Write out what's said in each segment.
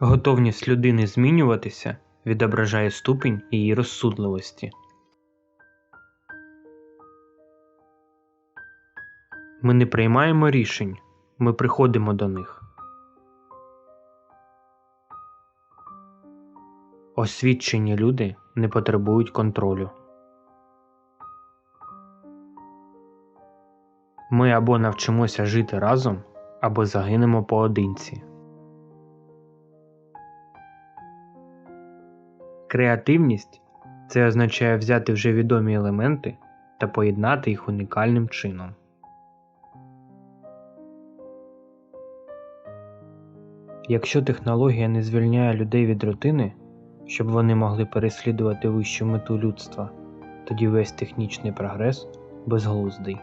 Готовність людини змінюватися відображає ступінь її розсудливості. Ми не приймаємо рішень, ми приходимо до них. Освічені люди не потребують контролю. Ми або навчимося жити разом, або загинемо поодинці. Креативність це означає взяти вже відомі елементи та поєднати їх унікальним чином. Якщо технологія не звільняє людей від рутини, щоб вони могли переслідувати вищу мету людства, тоді весь технічний прогрес безглуздий.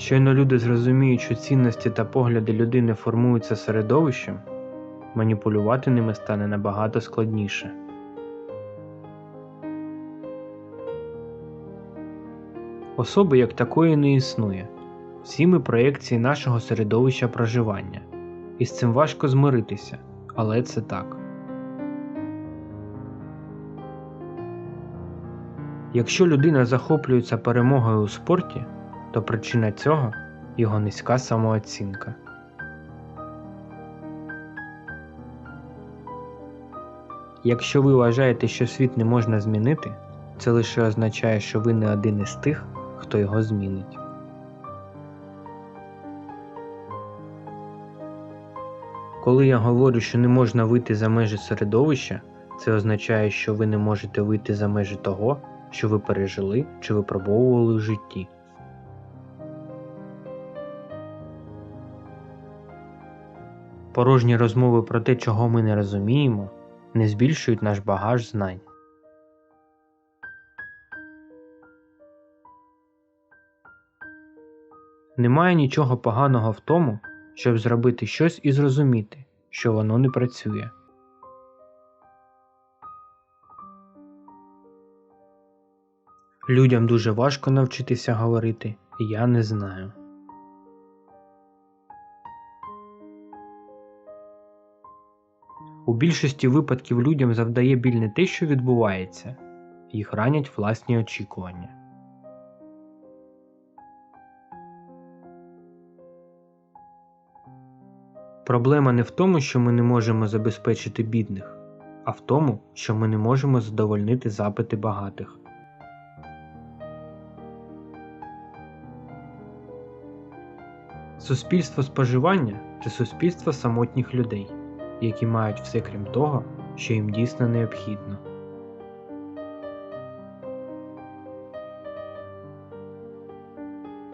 Щойно люди зрозуміють, що цінності та погляди людини формуються середовищем, маніпулювати ними стане набагато складніше. Особи як такої не існує. Всі ми проєкції нашого середовища проживання, і з цим важко змиритися, але це так. Якщо людина захоплюється перемогою у спорті, то причина цього його низька самооцінка. Якщо ви вважаєте, що світ не можна змінити, це лише означає, що ви не один із тих, хто його змінить. Коли я говорю, що не можна вийти за межі середовища, це означає, що ви не можете вийти за межі того, що ви пережили чи випробовували в житті. Порожні розмови про те, чого ми не розуміємо, не збільшують наш багаж знань. Немає нічого поганого в тому, щоб зробити щось і зрозуміти, що воно не працює. Людям дуже важко навчитися говорити Я не знаю. У більшості випадків людям завдає біль не те, що відбувається, їх ранять власні очікування. Проблема не в тому, що ми не можемо забезпечити бідних, а в тому, що ми не можемо задовольнити запити багатих. Суспільство споживання це суспільство самотніх людей, які мають все крім того, що їм дійсно необхідно.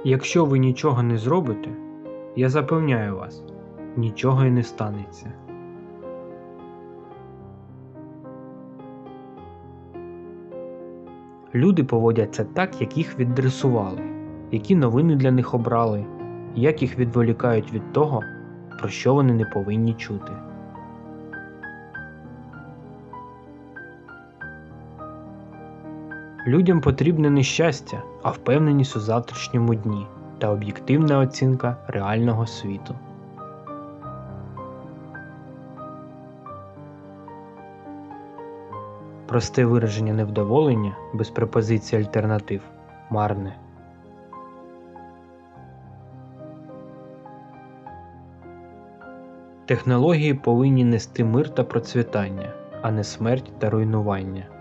Якщо ви нічого не зробите, я запевняю вас, нічого й не станеться. Люди поводяться так, як їх віддресували, які новини для них обрали, як їх відволікають від того, про що вони не повинні чути. Людям потрібне не щастя, а впевненість у завтрашньому дні та об'єктивна оцінка реального світу. Просте вираження невдоволення без пропозиції альтернатив марне. Технології повинні нести мир та процвітання, а не смерть та руйнування.